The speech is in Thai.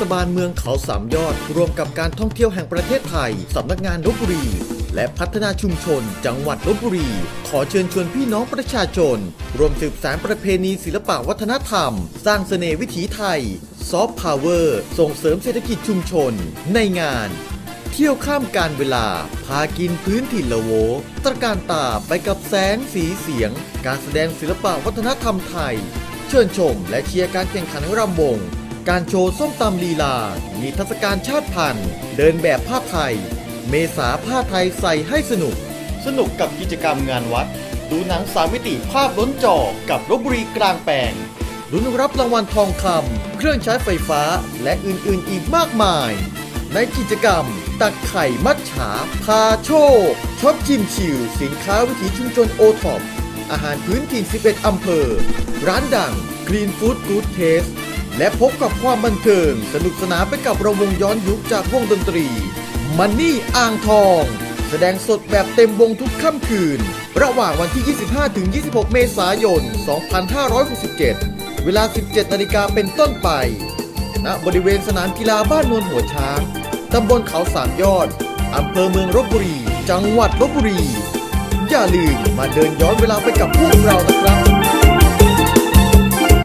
ศบาลเมืองเขาสามยอดรวมกับการท่องเที่ยวแห่งประเทศไทย สำนักงานลบบุรี และพัฒนาชุมชน จังหวัดลบบุรี ขอเชิญชวนพี่น้องประชาชน รวมสืบสารประเพณีศิลปะวัฒนธรรม สร้างเสน่ห์วิถีไทยซอฟต์พาวเวอร์ส่งเสริมเศรษฐกิจชุมชน ในงาน เที่ยวข้ามการเวลา พากินพื้นถิ่นละโว ตระการตาไปกับแสงสีเสียง การแสดงศิลปะวัฒนธรรมไทย เชิญชม และเชียร์การแข่งขันรำวง การโชว์ส้มตำลีลา มีทรรศการชาติพันธุ์ เดินแบบผ้าไทย เมษาผ้าไทยใส่ให้สนุก สนุกกับกิจกรรมงานวัด ดูหนังสามมิติภาพล้นจอกับลบบุรีกลางแปลงลุ้นรับรางวัลทองคำเครื่องใช้ไฟฟ้าและอื่นๆอีกมากมาย ในกิจกรรม ตักไข่มัดฉา พาโชคช็อปชิมชิว สินค้าวิถีชุมชนโอท็อปอาหารพื้นถิ่น 11 อำเภอ ร้านดัง Green Food Good Taste และพบกับความบันเทิง สนุกสนานไปกับระวงย้อนยุคจากวงดนตรีมันนี่อ่างทอง แสดงสดแบบเต็มวงทุกค่ำคืน ระหว่างวันที่ 25ถึง26 เมษายน 2567 เวลา 17นาฬิกาเป็นต้นไปณบริเวณสนามกีฬาบ้านนวลหัวช้าง ตำบลเขาสามยอด อำเภอเมืองลบบุรี จังหวัดลบบุรี อย่าลืมมาเดินย้อนเวลาไปกับพวกเรานะครับ